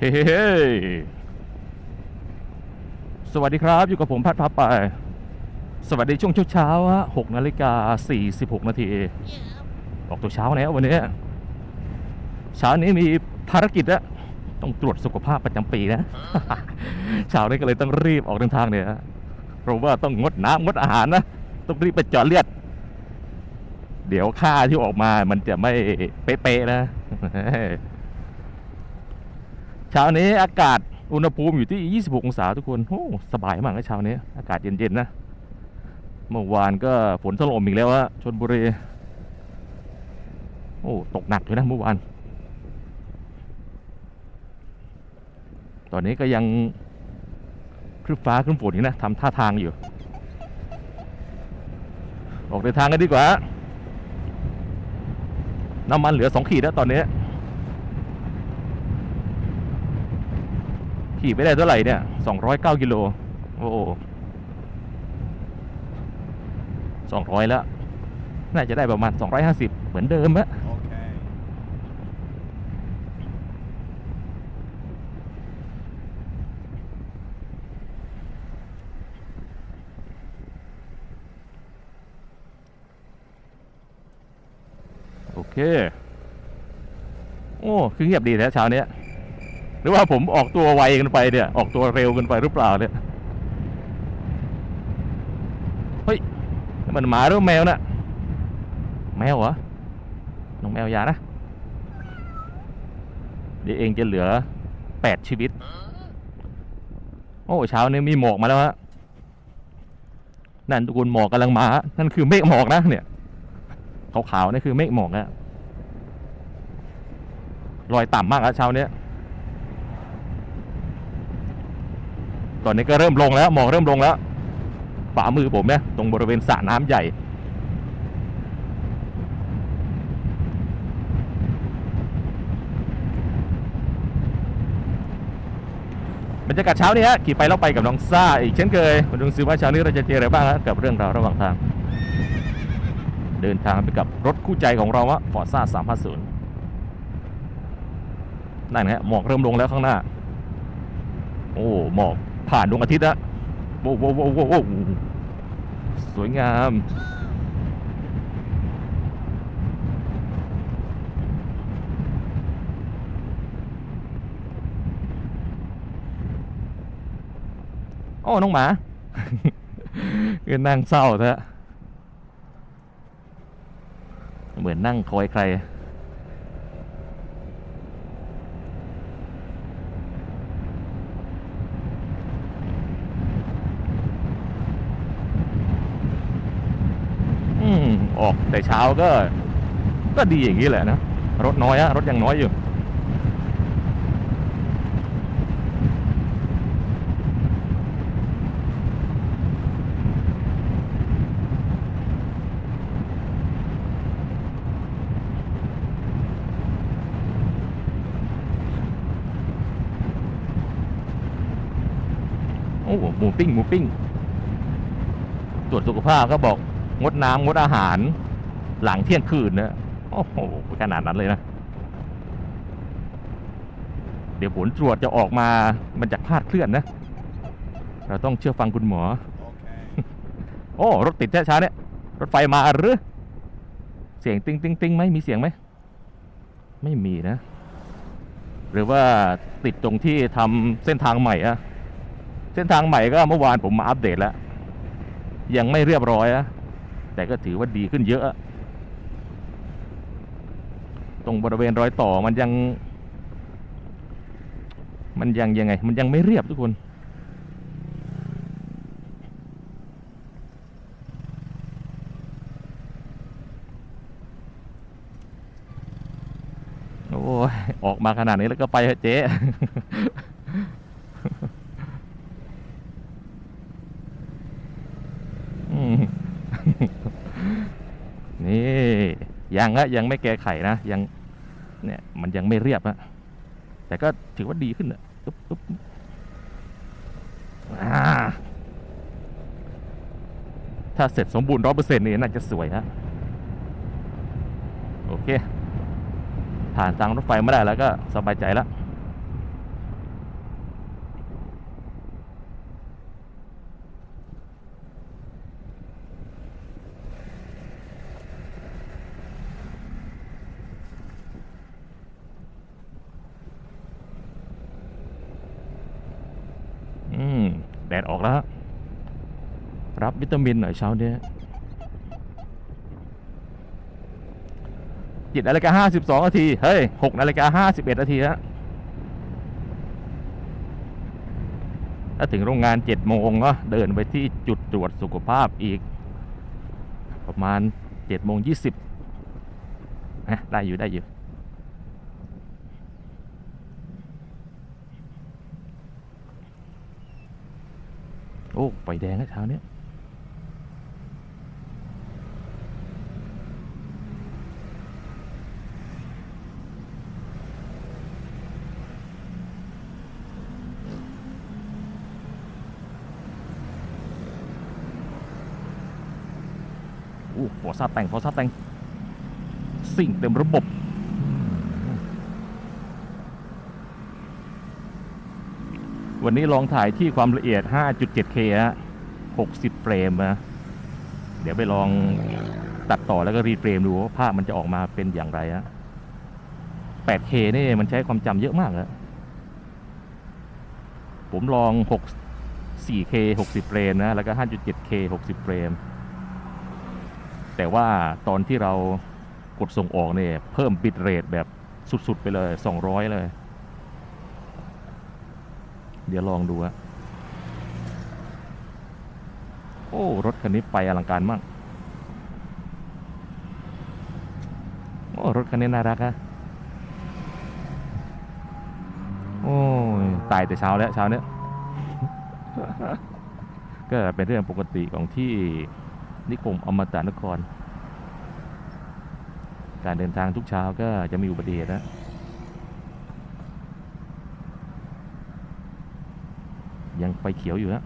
เฮ้เฮ้เฮ้สวัสดีครับ อยู่กับผมพัดพับไป สวัสดีช่วงเช้าๆฮะ6นาฬิกา46นาที ออกตัวเช้าแล้ววันนี้ เช้านี้มีภารกิจอะต้องตรวจสุขภาพประจำปีนะ เช้านี้ก็เลยต้องรีบออกเดินทางเนี่ยเพราะว่าต้องงดน้ำงดอาหารนะ ต้องรีบไปเจาะเลือด เดี๋ยวค่าที่ออกมามันจะไม่เป๊ะๆนะ เช้านี้อากาศอุณหภูมิอยู่ที่ 26 องศาทุกคนโอ้สบายมากนะเช้านี้ อากาศเย็นๆนะ เมื่อวานก็ฝนถล่มอีกแล้วอะชนบุรี โอ้ตกหนักเลยนะเมื่อวาน ตอนนี้ก็ยังครึ้ฟ้าครึ้ฝนอยู่นะทำท่าทางอยู่ ออกเดินทางกันดีกว่า น้ำมันเหลือสองขีดแล้วตอนนี้ ขี่ไปได้เท่าไหร่เนี่ยสองร้อยเก้ากิโล โอ้สองร้อยแล้ว น่าจะได้ประมาณสองร้อยห้าสิบเหมือนเดิมอะโอเค โอ้ คือเงียบดีแท้เช้าเนี้ย หรือว่าผมออกตัวไวกันไปเนี่ย ออกตัวเร็วกันไปหรือเปล่าเนี่ยเฮ้ยมันหมาหรือแมวน่ะแมวเหรอน้องแมวอยานะเดี๋ยวเองจะเหลือแปดชีวิต โอ้เช้านี้มีหมอกมาแล้วฮะนั่นทุกคนหมอกกำลังมาฮะนั่นคือเมฆหมอกนะเนี่ยขาวๆนี่คือเมฆหมอกอะลอยต่ำมากแล้วเช้าเนี้ย ตอนนี้ก็เริ่มลงแล้วหมอกเริ่มลงแล้วฝ่ามือผมเนี่ยตรงบริเวณสระน้ำใหญ่บรรยากาศเช้านี้ฮะขี่ไปแล้วไปกับน้องซ่าอีกเช่นเคยมาดูซิว่าเช้านี้เราจะเจออะไรบ้างฮะกับเรื่องราวระหว่างทาง เดินทางไปกับรถคู่ใจของเราอะฟอร์ซ่า350นั่นฮะหมอกเริ่มลงแล้วข้างหน้า โอ้หมอก ผ่านดวงอาทิตย์แล้วโว้วโว้วโว้วโว้สวยงามโอ้น้องหมาก็นั่งเศร้าเถอะเหมือนนั่งคอยใคร อออกแต่เช้าก็ก็ดีอย่างนี้แหละนะ รถน้อยอะรถยังน้อยอยู่โอ้หมูปิ้งหมูปิ้ง ตรวจสุขภาพก็บอก งดน้ำงดอาหาร หลังเที่ยงคืนนะโอ้โหขนาดนั้นเลยนะ เดี๋ยวผลตรวจจะออกมามันจะคลาดเคลื่อนนะ เราต้องเชื่อฟังคุณหมอ Okay. โอ้รถติดช้าๆเนี่ย รถไฟมาหรือ เสียงติ้งติ้งติ้งไหมมีเสียงไหม ไม่มีนะ หรือว่าติดตรงที่ทำเส้นทางใหม่อะเส้นทางใหม่ก็เมื่อวานผมมาอัปเดตแล้ว ยังไม่เรียบร้อยอะ แต่ก็ถือว่าดีขึ้นเยอะ ตรงบริเวณรอยต่อมันยัง มันยังยังไง มันยังไม่เรียบทุกคนโอ้ยออกมาขนาดนี้แล้วก็ไปเถอเจ๊ อืม นี่ ยังละยังไม่แก้ไขนะยังเนี่ยมันยังไม่เรียบอะแต่ก็ถือว่าดีขึ้นอะปุ๊บปุ๊บถ้าเสร็จสมบูรณ์ร้อยเปอร์เซ็นต์นี่น่าจะสวยนะโอเค ผ่านทางรถไฟไม่ได้แล้วก็สบายใจแล้ว แดดออกแล้ว รับวิตามินหน่อยเช้าเนี้ยจิตนาฬิกาห้าสิบสองนาที เฮ้ยหกนาฬิกาห้าสิบเอ็ดนาทีฮะถ้าถึงโรงงานเจ็ดโมงก็เดินไปที่จุดตรวจสุขภาพอีก ประมาณเจ็ดโมงยี่สิบได้อยู่ได้อยู่ อ้ไฟแดงนะเช้าเนี้ยโอ้ฟอร์ซ่าแต่งฟอร์ซ่าแต่ง สิ่งเต็มระบบ วันนี้ลองถ่ายที่ความละเอียด 5.7K ฮะ60 เฟรมนะ เดี๋ยวไปลองตัดต่อแล้วก็รีเฟรมดูว่าภาพมันจะออกมาเป็นอย่างไรฮะ 8K นี่มันใช้ความจำเยอะมากแล้วผมลอง6 4K 60 เฟรมนะ แล้วก็ 5.7K 60 เฟรม แต่ว่าตอนที่เรากดส่งออกเนี่ย เพิ่มบิตเรทแบบสุด ๆ ไปเลย 200 เลย เดี๋ยวลองดูฮะโอ้ รถคันนี้ไปอลังการมากโอ้รถคันนี้น่ารักฮะโอ้ยตายแต่เช้าแล้วเช้าเนี้ยก็เป็นเรื่องปกติของที่นิคมอมตะนคร การเดินทางทุกเช้าก็จะมีอุบัติเหตุนะ ยังไฟเขียวอยู่นะ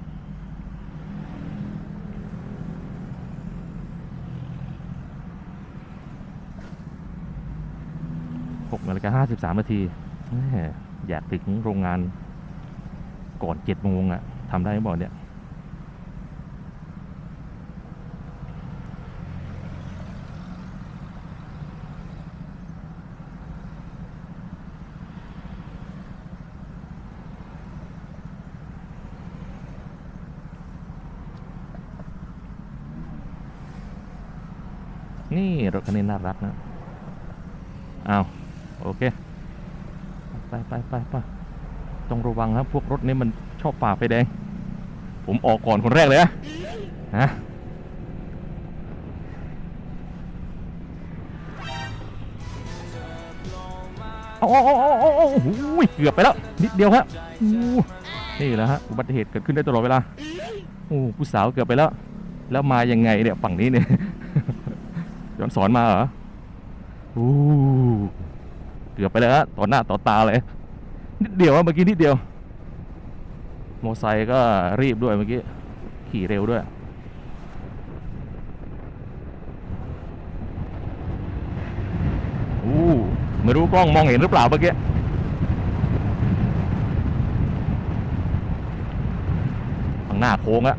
หกนาฬิกาห้าสิบสามนาทีอยากถึงโรงงานก่อนเจ็ดโมงอะทำได้ไหมบอกเนี่ย นี่รถคันนี้น่ารักนะเอาโอเค ไปไปไปไปต้องระวังครับพวกรถนี้มันชอบฝ่าไฟแดง ผมออกก่อนคนแรกเลยนะฮะโอ้โอ้โอ้โอ้โอ้เกือบไปแล้ว นิดเดียวฮะอู้นี่แหละฮะอุบัติเหตุเกิดขึ้นได้ตลอดเวลาโอ้ผู้สาวเกือบไปแล้ว แล้วมายังไงเนี่ยฝั่งนี้เนี่ย ย้อนสอนมาเหรออู้เกือบไปแล้วฮะต่อหน้าต่อตาเลย นิดเดียวอะเมื่อกี้นิดเดียว โมอไซค์ก็รีบด้วยเมื่อกี้ ขี่เร็วด้วยอู้ไม่รู้กล้องมองเห็นหรือเปล่าเมื่อกี้ข้างหน้าโค้งอะ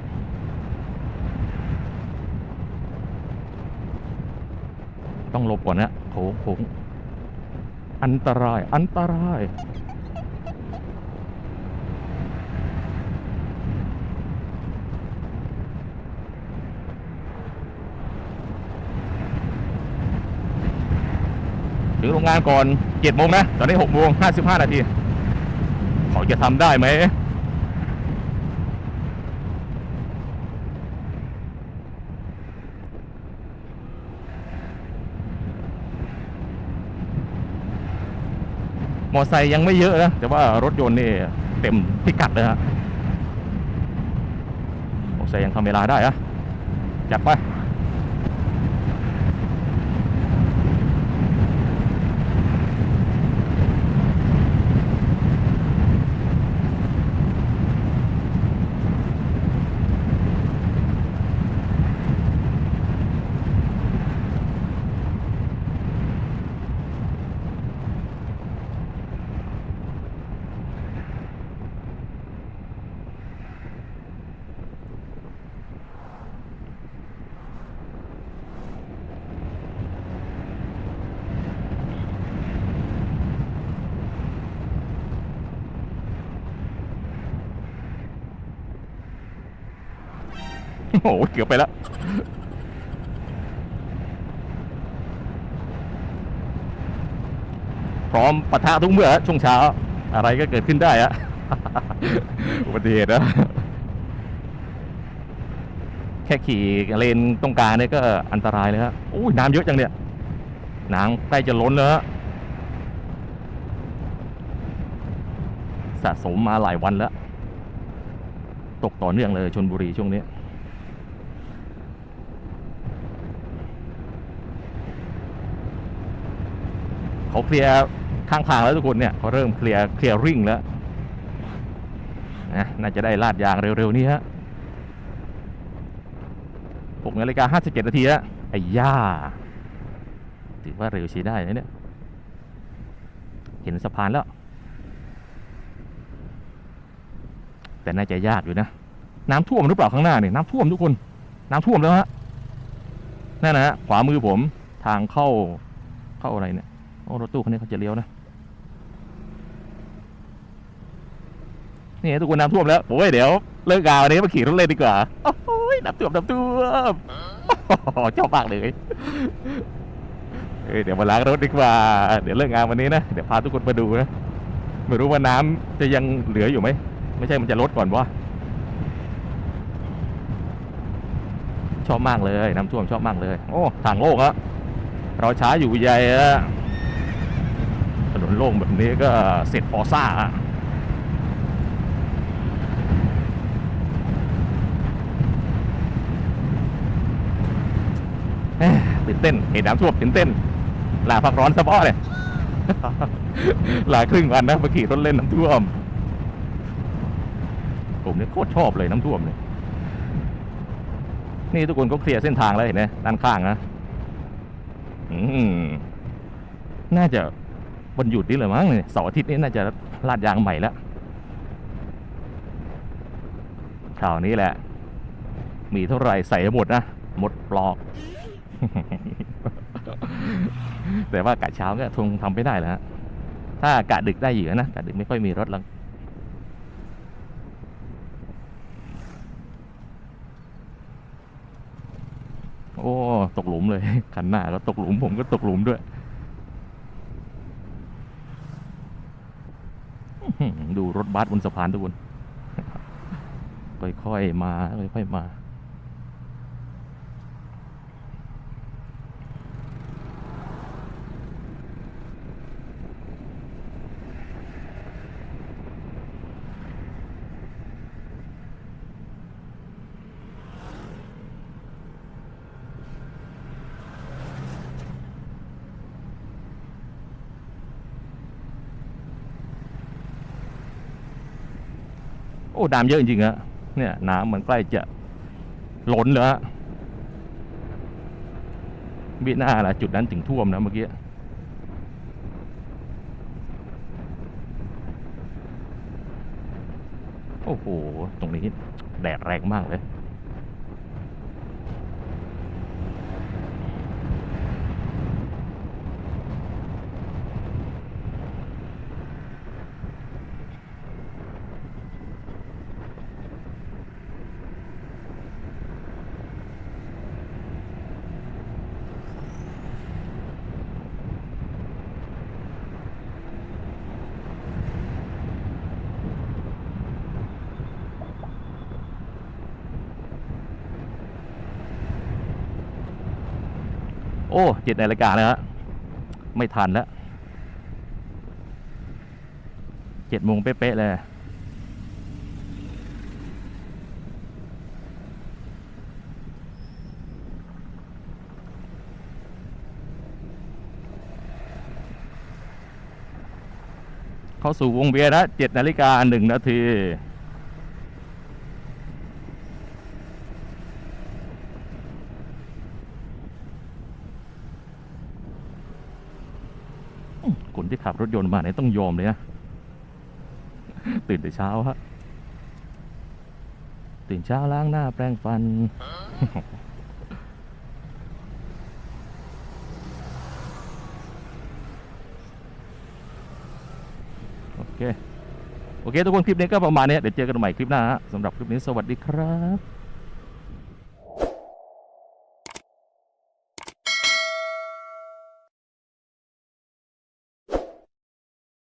ต้องหลบก่อนนะโค้งโค้งอันตราย อันตราย ถึงโรงงานก่อนเจ็ดโมงนะ ตอนนี้หกโมงห้าสิบห้านาที เขาจะทำได้ไหม มอไซค์ยังไม่เยอะนะ แต่ว่ารถยนต์นี่เต็มพิกัดเลยฮะมอไซค์ยังทำเวลาได้อะจัดไป โอ้โหเกือบไปแล้วพร้อมปะทะทุกเมื่อช่วงเช้า อะไรก็เกิดขึ้นได้อะอุบัติเหตุนะแค่ขี่เลนตรงกลางเนี่ยก็อันตรายเลยฮะอุ้ยน้ำเยอะจังเนี่ยน้ำใกล้จะล้นแล้วฮะสะสมมาหลายวันแล้ว ตกต่อเนื่องเลยชนบุรีช่วงนี้ เขาเคลียร์ข้างทางแล้วทุกคนเนี่ยเขาเริ่มเคลียร์เคลียร์ริ่งแล้วนะน่าจะได้ลาดยางเร็วๆนี้ฮะ6นาฬิกา57นาทีแล้วไอ้ย่าถือว่าเร็วใช้ได้นะเนี่ย เห็นสะพานแล้ว แต่น่าจะยากอยู่นะ น้ำท่วมหรือเปล่าข้างหน้าเนี่ยน้ำท่วมทุกคน น้ำท่วมแล้วฮะนั่นนะฮะขวามือผมทางเข้าเข้าอะไรเนี่ย โอ้รถตู้คันนี้เขาจะเลี้ยวนะนี่ทุกคนน้ำท่วมแล้วโอ้ยเดี๋ยวเลิกงานวันนี้มาขี่รถเล่นดีกว่าโอ้ยน้ำท่วมน้ำท่วมชอบมากเลยเดี๋ยวมาล้างรถดีกว่า เดี๋ยวเลิกงานวันนี้นะ เดี๋ยวพาทุกคนมาดูนะ ไม่รู้ว่าน้ำจะยังเหลืออยู่ไหม ไม่ใช่มันจะลดก่อนวะชอบมากเลย น้ำท่วมชอบมากเลย โอ้ ทางโล่งอะเราช้าอยู่ใหญ่อะ นนโล่งแบบนี้ก็เสร็จพอซ่าตื่นเต้นเห็นน้ำท่วมตื่นเต้นลาพักร้อนสะบ้อเลยลาครึ่งวันนะมาขี่รถเล่นน้ำท่วม ผมเนี่ยโคตรชอบเลยน้ำท่วมเนี่ยนี่ทุกคนก็เคลียร์เส้นทางแล้วเห็นไหมด้านข้างนะอืมน่าจะ วันหยุดนี่เลยมั้งเนี่ยเสาร์อาทิตย์นี้น่าจะลาดยางใหม่แล้วข่าวนี้แหละ มีเท่าไหร่ใส่หมดนะ หมดปลอก แต่ว่ากะเช้าก็คงทำไม่ได้แล้วฮะถ้ากะดึกได้อยู่นะกะดึกไม่ค่อยมีรถแล้วโอ้ ตกหลุมเลยคันหน้าก็ตกหลุมผมก็ตกหลุมด้วยอื้อหือ ดูรถบัสบนสะพานทุกคนค่อยๆมาค่อยๆมา โอ้ น้ำเยอะจริงๆฮะเนี่ยน้ำมันใกล้จะล้นแล้วฮะวิน่าละจุดนั้นถึงท่วมนะเมื่อกี้โอ้โห ตรงนี้แดดแรงมากเลย โอ้เจ็ดนาฬิกาแล้วฮะไม่ทันแล้วเจ็ดโมงเป๊ะๆเลยเข้าสู่วงเวียนนะเจ็ดนาฬิกาหนึ่งนาที คนที่ขับรถ ยนต์มาเนี่ยต้องยอมเลยนะ ตื่นแต่เช้าฮะ ตื่นเช้าล้างหน้าแปรงฟัน โอเค โอเค ทุกคนคลิปนี้ก็ประมาณนี้เดี๋ยวเจอกันใหม่คลิปหน้าสำหรับคลิปนี้สวัสดีครับ